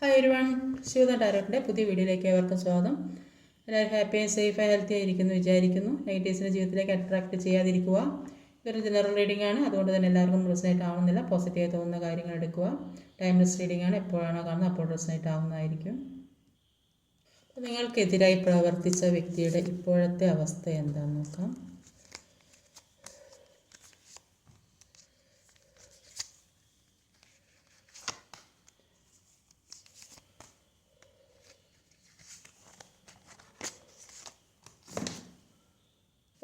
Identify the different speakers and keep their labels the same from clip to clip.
Speaker 1: Hi ഒരുവൺ Shivada ഡയറക്ടറിന്റെ പുതിയ വീഡിയോയിലേക്ക് ഏവർക്കും സ്വാഗതം. എല്ലാവരും ഹാപ്പിയും സേഫായി ഹെൽത്തി ആയിരിക്കുന്നു വിചാരിക്കുന്നു. നെഗറ്റീവ്സിന്റെ ജീവിതത്തിലേക്ക് അട്രാക്ട് ചെയ്യാതിരിക്കുക. ഇതൊരു ജനറൽ റീഡിംഗ് ആണ്. അതുകൊണ്ട് തന്നെ എല്ലാവർക്കും റിസൾട്ട് ആവുന്നില്ല പോസിറ്റീവായി തോന്നുന്ന കാര്യങ്ങൾ എടുക്കുക. ടൈംലെസ് റീഡിംഗ് ആണ്. എപ്പോഴാണോ കാണുന്നത് അപ്പോൾ റിസൾട്ട് ആവുന്നതായിരിക്കും. നിങ്ങൾക്കെതിരായി പ്രവർത്തിച്ച വ്യക്തിയുടെ ഇപ്പോഴത്തെ അവസ്ഥ എന്താണെന്ന് നോക്കാം.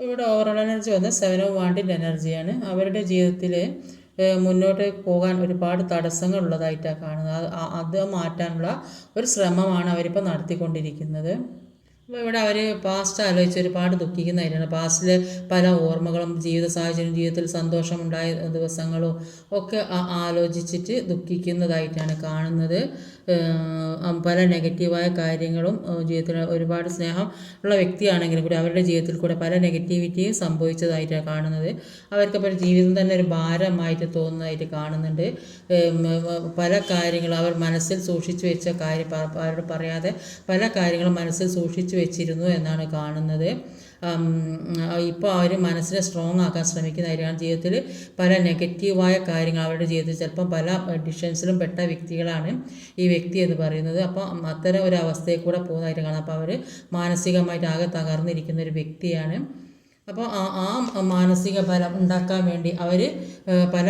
Speaker 1: ഇവിടെ ഓവറോൾ എനർജി വന്ന് സെവൻ ഓഫ് വാണ്ടിന്റെ എനർജിയാണ് അവരുടെ ജീവിതത്തിൽ മുന്നോട്ട് പോകാൻ ഒരുപാട് തടസ്സങ്ങൾ ഉള്ളതായിട്ടാണ് കാണുന്നത്. അത് മാറ്റാനുള്ള ഒരു ശ്രമമാണ് അവരിപ്പോൾ നടത്തിക്കൊണ്ടിരിക്കുന്നത്. അപ്പോൾ ഇവിടെ അവർ പാസ്റ്റ് ആലോചിച്ച് ഒരുപാട് ദുഃഖിക്കുന്നതായിട്ടാണ് പാസ്റ്റിൽ പല ഓർമ്മകളും ജീവിത സാഹചര്യം ജീവിതത്തിൽ സന്തോഷമുണ്ടായ ദിവസങ്ങളും ഒക്കെ ആലോചിച്ചിട്ട് ദുഃഖിക്കുന്നതായിട്ടാണ് കാണുന്നത്. പല നെഗറ്റീവായ കാര്യങ്ങളും ജീവിതത്തിൽ ഒരുപാട് സ്നേഹം ഉള്ള വ്യക്തിയാണെങ്കിലും കൂടി അവരുടെ ജീവിതത്തിൽ കൂടെ പല നെഗറ്റിവിറ്റിയും സംഭവിച്ചതായിട്ടാണ് കാണുന്നത്. അവർക്കപ്പോൾ ജീവിതം തന്നെ ഒരു ഭാരമായിട്ട് തോന്നുന്നതായിട്ട് കാണുന്നുണ്ട്. പല കാര്യങ്ങളും അവർ മനസ്സിൽ സൂക്ഷിച്ചു വെച്ച കാര്യം അവരോട് പറയാതെ പല കാര്യങ്ങളും മനസ്സിൽ സൂക്ഷിച്ചു വെച്ചിരുന്നു എന്നാണ് കാണുന്നത്. ഇപ്പോൾ അവർ മനസ്സിനെ സ്ട്രോങ് ആക്കാൻ ശ്രമിക്കുന്നതായിരിക്കും ജീവിതത്തിൽ പല നെഗറ്റീവായ കാര്യങ്ങൾ അവരുടെ ജീവിതത്തിൽ ചിലപ്പം പല ഡിഷൻസിലും പെട്ട വ്യക്തികളാണ് ഈ വ്യക്തി എന്ന് പറയുന്നത്. അപ്പം അത്തരം ഒരു അവസ്ഥയിൽ കൂടെ കാണാം അപ്പോൾ അവർ മാനസികമായിട്ട് ആകെ തകർന്നിരിക്കുന്ന ഒരു വ്യക്തിയാണ്. അപ്പോൾ ആ ആ മാനസിക ബലം ഉണ്ടാക്കാൻ വേണ്ടി അവർ പല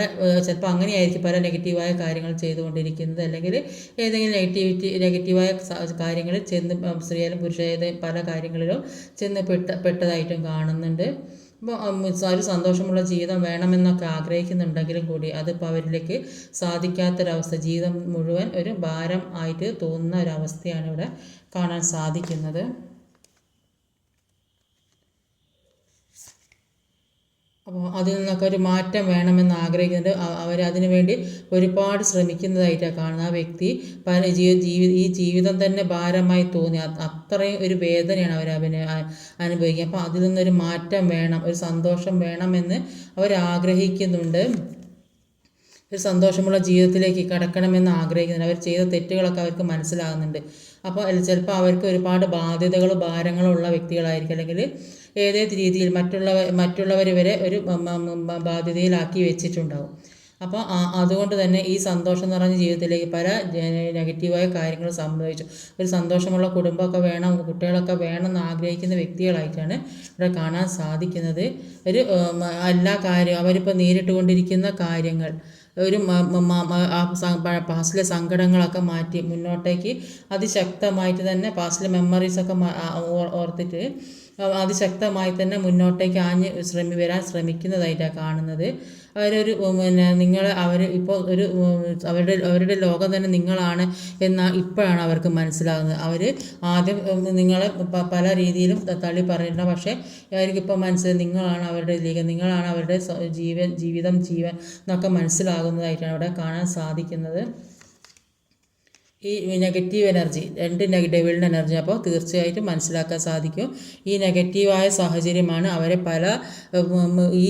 Speaker 1: ചിലപ്പോൾ അങ്ങനെയായിരിക്കും പല നെഗറ്റീവായ കാര്യങ്ങൾ ചെയ്തുകൊണ്ടിരിക്കുന്നത്. അല്ലെങ്കിൽ ഏതെങ്കിലും നെഗറ്റിവിറ്റി നെഗറ്റീവായ കാര്യങ്ങൾ ചെന്ന് സ്ത്രീയായാലും പുരുഷായാലും പല കാര്യങ്ങളിലും ചെന്ന് പെട്ട പെട്ടതായിട്ടും കാണുന്നുണ്ട്. അപ്പോൾ ഒരു സന്തോഷമുള്ള ജീവിതം വേണമെന്നൊക്കെ ആഗ്രഹിക്കുന്നുണ്ടെങ്കിലും കൂടി അതിപ്പോൾ അവരിലേക്ക് സാധിക്കാത്തൊരവസ്ഥ ജീവിതം മുഴുവൻ ഒരു ഭാരം ആയിട്ട് തോന്നുന്ന ഒരവസ്ഥയാണ് ഇവിടെ കാണാൻ സാധിക്കുന്നത്. അപ്പോൾ അതിൽ നിന്നൊക്കെ ഒരു മാറ്റം വേണമെന്ന് ആഗ്രഹിക്കുന്നുണ്ട്. അവർ അതിനു വേണ്ടി ഒരുപാട് ശ്രമിക്കുന്നതായിട്ടാണ് കാണുന്നത് ആ വ്യക്തി. പല ജീവി ഈ ജീവിതം തന്നെ ഭാരമായി തോന്നി. അത് അത്രയും ഒരു വേദനയാണ് അവർ അവന് അനുഭവിക്കുക അപ്പോൾ അതിൽ നിന്നൊരു മാറ്റം വേണം ഒരു സന്തോഷം വേണമെന്ന് അവർ ആഗ്രഹിക്കുന്നുണ്ട്. ഒരു സന്തോഷമുള്ള ജീവിതത്തിലേക്ക് കടക്കണമെന്ന് ആഗ്രഹിക്കുന്നുണ്ട്. അവർ ചെയ്ത തെറ്റുകളൊക്കെ അവർക്ക് മനസ്സിലാകുന്നുണ്ട്. അപ്പോൾ ചിലപ്പോൾ അവർക്ക് ഒരുപാട് ബാധ്യതകളും ഭാരങ്ങളുള്ള വ്യക്തികളായിരിക്കും. അല്ലെങ്കിൽ ഏതേത് രീതിയിൽ മറ്റുള്ളവ മറ്റുള്ളവർ വരെ ഒരു ബാധ്യതയിലാക്കി വെച്ചിട്ടുണ്ടാവും. അപ്പോൾ അതുകൊണ്ട് തന്നെ ഈ സന്തോഷം നിറഞ്ഞ ജീവിതത്തിലേക്ക് പല നെഗറ്റീവായ കാര്യങ്ങൾ സംഭവിച്ചു. ഒരു സന്തോഷമുള്ള കുടുംബമൊക്കെ വേണം കുട്ടികളൊക്കെ വേണം എന്ന് ആഗ്രഹിക്കുന്ന വ്യക്തികളായിട്ടാണ് ഇവിടെ കാണാൻ സാധിക്കുന്നത്. ഒരു എല്ലാ കാര്യവും അവരിപ്പോൾ നേരിട്ടുകൊണ്ടിരിക്കുന്ന കാര്യങ്ങൾ ഒരു പാസ്റ്റിലെ സങ്കടങ്ങളൊക്കെ മാറ്റി മുന്നോട്ടേക്ക് അതിശക്തമായിട്ട് തന്നെ പാസ്റ്റിലെ മെമ്മറീസൊക്കെ ഓർത്തിട്ട് അതിശക്തമായി തന്നെ മുന്നോട്ടേക്ക് ആഞ്ഞ് ശ്രമി വരാൻ ശ്രമിക്കുന്നതായിട്ടാണ് കാണുന്നത്. അവരൊരു പിന്നെ നിങ്ങൾ അവർ ഇപ്പോൾ ഒരു അവരുടെ അവരുടെ ലോകം തന്നെ നിങ്ങളാണ് എന്ന ഇപ്പോഴാണ് അവർക്ക് മനസ്സിലാകുന്നത്. അവർ ആദ്യം നിങ്ങളെ പല രീതിയിലും തള്ളി പറയുന്നുണ്ട്. പക്ഷേ അവർക്കിപ്പോൾ മനസ്സിൽ നിങ്ങളാണ് അവരുടെ ലീഗം നിങ്ങളാണ് അവരുടെ ജീവൻ ജീവിതം ജീവൻ എന്നൊക്കെ മനസ്സിലാകുന്നതായിട്ടാണ് അവിടെ കാണാൻ സാധിക്കുന്നത്. ഈ നെഗറ്റീവ് എനർജി രണ്ട് ഡെവിളിന്റെ എനർജി അപ്പോൾ തീർച്ചയായിട്ടും മനസ്സിലാക്കാൻ സാധിക്കും. ഈ നെഗറ്റീവായ സാഹചര്യമാണ് അവരെ പല ഈ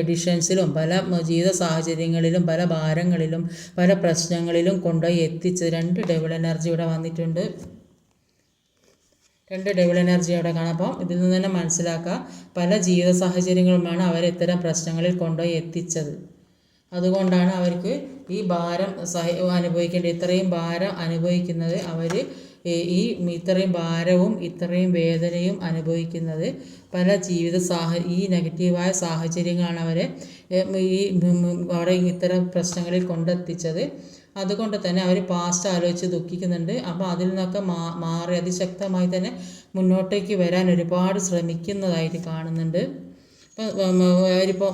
Speaker 1: എഡിഷൻസിലും പല ജീവിത സാഹചര്യങ്ങളിലും പല ഭാരങ്ങളിലും പല പ്രശ്നങ്ങളിലും കൊണ്ടുപോയി എത്തിച്ചത്. രണ്ട് ഡെവിൾ എനർജി ഇവിടെ വന്നിട്ടുണ്ട്. രണ്ട് ഡബിൾ എനർജി അവിടെ കാണാം. അപ്പം ഇതിൽ നിന്ന് തന്നെ മനസ്സിലാക്കുക പല ജീവിത സാഹചര്യങ്ങളുമാണ് അവരെ ഇത്തരം പ്രശ്നങ്ങളിൽ കൊണ്ടുപോയി എത്തിച്ചത്. അതുകൊണ്ടാണ് അവർക്ക് ഈ ഭാരം സഹ അനുഭവിക്കേണ്ടത് ഇത്രയും ഭാരം അനുഭവിക്കുന്നത് അവർ ഈ ഇത്രയും ഭാരവും ഇത്രയും വേദനയും അനുഭവിക്കുന്നത് പല ജീവിത സാഹ ഈ നെഗറ്റീവായ സാഹചര്യങ്ങളാണ് അവരെ ഈ അവിടെ ഇത്തരം പ്രശ്നങ്ങളിൽ കൊണ്ടെത്തിച്ചത്. അതുകൊണ്ട് തന്നെ അവർ പാസ്റ്റ് ആലോചിച്ച് ദുഃഖിക്കുന്നുണ്ട്. അപ്പോൾ അതിൽ നിന്നൊക്കെ മാ മാറി അതിശക്തമായി തന്നെ മുന്നോട്ടേക്ക് വരാൻ ഒരുപാട് ശ്രമിക്കുന്നതായിട്ട് കാണുന്നുണ്ട്. ഇപ്പം അവരിപ്പോൾ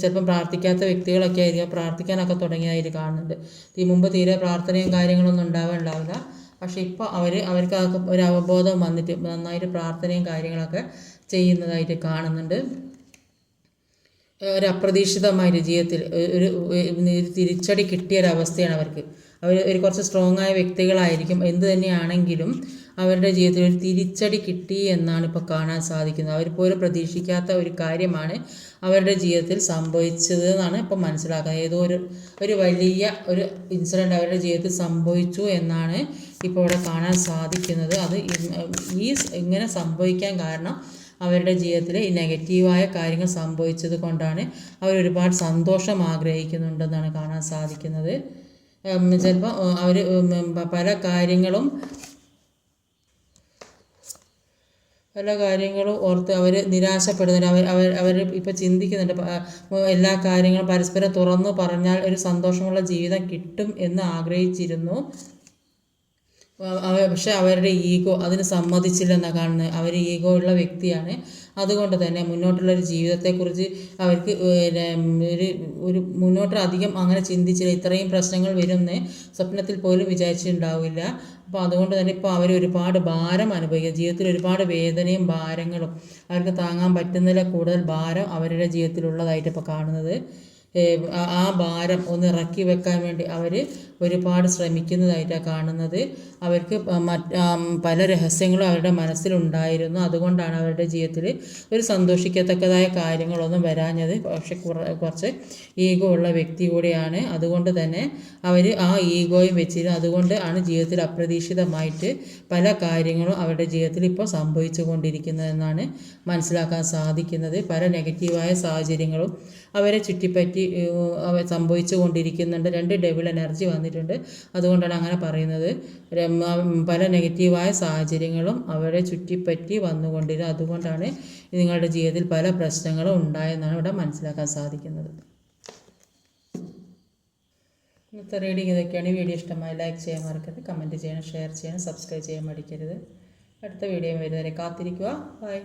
Speaker 1: ചിലപ്പം പ്രാർത്ഥിക്കാത്ത വ്യക്തികളൊക്കെ ആയിരിക്കും. പ്രാർത്ഥിക്കാനൊക്കെ തുടങ്ങിയതായിട്ട് കാണുന്നുണ്ട്. ഈ മുമ്പ് തീരെ പ്രാർത്ഥനയും കാര്യങ്ങളൊന്നും ഉണ്ടാവുക പക്ഷേ ഇപ്പോൾ അവർ അവർക്ക് ഒരു അവബോധം വന്നിട്ട് നന്നായിട്ട് പ്രാർത്ഥനയും കാര്യങ്ങളൊക്കെ ചെയ്യുന്നതായിട്ട് കാണുന്നുണ്ട്. ഒരു ജീവിതത്തിൽ ഒരു തിരിച്ചടി കിട്ടിയ ഒരു അവസ്ഥയാണ് അവർക്ക്. അവർ ഒരു കുറച്ച് സ്ട്രോങ് ആയ വ്യക്തികളായിരിക്കും. എന്ത് തന്നെയാണെങ്കിലും അവരുടെ ജീവിതത്തിൽ ഒരു തിരിച്ചടി കിട്ടി എന്നാണ് ഇപ്പോൾ കാണാൻ സാധിക്കുന്നത്. അവർ പ്രതീക്ഷിക്കാത്ത ഒരു കാര്യമാണ് അവരുടെ ജീവിതത്തിൽ സംഭവിച്ചത് എന്നാണ് ഇപ്പോൾ മനസ്സിലാക്കുന്നത്. ഏതോ ഒരു ഒരു വലിയ ഒരു ഇൻസിഡന്റ് അവരുടെ ജീവിതത്തിൽ സംഭവിച്ചു എന്നാണ് ഇപ്പോൾ ഇവിടെ കാണാൻ സാധിക്കുന്നത്. അത് ഈ ഇങ്ങനെ സംഭവിക്കാൻ കാരണം അവരുടെ ജീവിതത്തിൽ ഈ നെഗറ്റീവായ കാര്യങ്ങൾ സംഭവിച്ചത് കൊണ്ടാണ് അവരൊരുപാട് സന്തോഷം ആഗ്രഹിക്കുന്നുണ്ടെന്നാണ് കാണാൻ സാധിക്കുന്നത്. ചിലപ്പോൾ അവർ പല കാര്യങ്ങളും പല കാര്യങ്ങളും ഓർത്ത് അവർ നിരാശപ്പെടുന്നുണ്ട്. അവർ അവർ അവർ ഇപ്പോൾ ചിന്തിക്കുന്നുണ്ട്. എല്ലാ കാര്യങ്ങളും പരസ്പരം തുറന്നു പറഞ്ഞാൽ ഒരു സന്തോഷമുള്ള ജീവിതം കിട്ടും എന്ന് ആഗ്രഹിച്ചിരുന്നു. പക്ഷെ അവരുടെ ഈഗോ അതിന് സമ്മതിച്ചില്ലെന്നാണ് കാണുന്നത് അവർ ഈഗോ ഉള്ള വ്യക്തിയാണ്. അതുകൊണ്ട് തന്നെ മുന്നോട്ടുള്ള ഒരു ജീവിതത്തെക്കുറിച്ച് അവർക്ക് ഒരു ഒരു മുന്നോട്ട് അധികം അങ്ങനെ ചിന്തിച്ചില്ല. ഇത്രയും പ്രശ്നങ്ങൾ വരുമെന്ന് സ്വപ്നത്തിൽ പോലും വിചാരിച്ചിട്ടുണ്ടാവില്ല. അപ്പോൾ അതുകൊണ്ട് തന്നെ ഇപ്പോൾ അവർ ഒരുപാട് ഭാരം അനുഭവിക്കുക ജീവിതത്തിൽ ഒരുപാട് വേദനയും ഭാരങ്ങളും അവർക്ക് താങ്ങാൻ പറ്റുന്നതിലെ കൂടുതൽ ഭാരം അവരുടെ ജീവിതത്തിലുള്ളതായിട്ട് ഇപ്പോൾ കാണുന്നത് ആ ഭാരം ഒന്ന് ഇറക്കി വെക്കാൻ വേണ്ടി അവർ ഒരുപാട് ശ്രമിക്കുന്നതായിട്ടാണ് കാണുന്നത്. അവർക്ക് പല രഹസ്യങ്ങളും അവരുടെ മനസ്സിലുണ്ടായിരുന്നു. അതുകൊണ്ടാണ് അവരുടെ ജീവിതത്തിൽ ഒരു സന്തോഷിക്കത്തക്കതായ കാര്യങ്ങളൊന്നും വരാഞ്ഞത്. പക്ഷെ കുറച്ച് ഈഗോ ഉള്ള വ്യക്തി കൂടിയാണ്. അതുകൊണ്ട് തന്നെ അവർ ആ ഈഗോയും വെച്ചിരുന്നു. അതുകൊണ്ട് ആണ് ജീവിതത്തിൽ അപ്രതീക്ഷിതമായിട്ട് പല കാര്യങ്ങളും അവരുടെ ജീവിതത്തിൽ ഇപ്പോൾ സംഭവിച്ചു കൊണ്ടിരിക്കുന്നതെന്നാണ് മനസ്സിലാക്കാൻ സാധിക്കുന്നത്. പല നെഗറ്റീവായ സാഹചര്യങ്ങളും അവരെ ചുറ്റിപ്പറ്റി സംഭവിച്ചു കൊണ്ടിരിക്കുന്നുണ്ട് രണ്ട് ഡബിൾ എനർജി വന്നിട്ടുണ്ട് അതുകൊണ്ടാണ് അങ്ങനെ പറയുന്നത്. പല നെഗറ്റീവായ സാഹചര്യങ്ങളും അവരെ ചുറ്റിപ്പറ്റി വന്നുകൊണ്ടിരുന്നു അതുകൊണ്ടാണ് നിങ്ങളുടെ ജീവിതത്തിൽ പല പ്രശ്നങ്ങളും ഉണ്ടായെന്നാണ് ഇവിടെ മനസ്സിലാക്കാൻ സാധിക്കുന്നത്. ഇന്നത്തെ റീഡിങ് ഇതൊക്കെയാണ്. ഈ വീഡിയോ ഇഷ്ടമായി ലൈക്ക് ചെയ്യാൻ മറക്കരുത്. കമന്റ് ചെയ്യണം ഷെയർ ചെയ്യണം സബ്സ്ക്രൈബ് ചെയ്യാൻ മടിക്കരുത്. അടുത്ത വീഡിയോ വരുന്നവരെ കാത്തിരിക്കുക. ബൈ.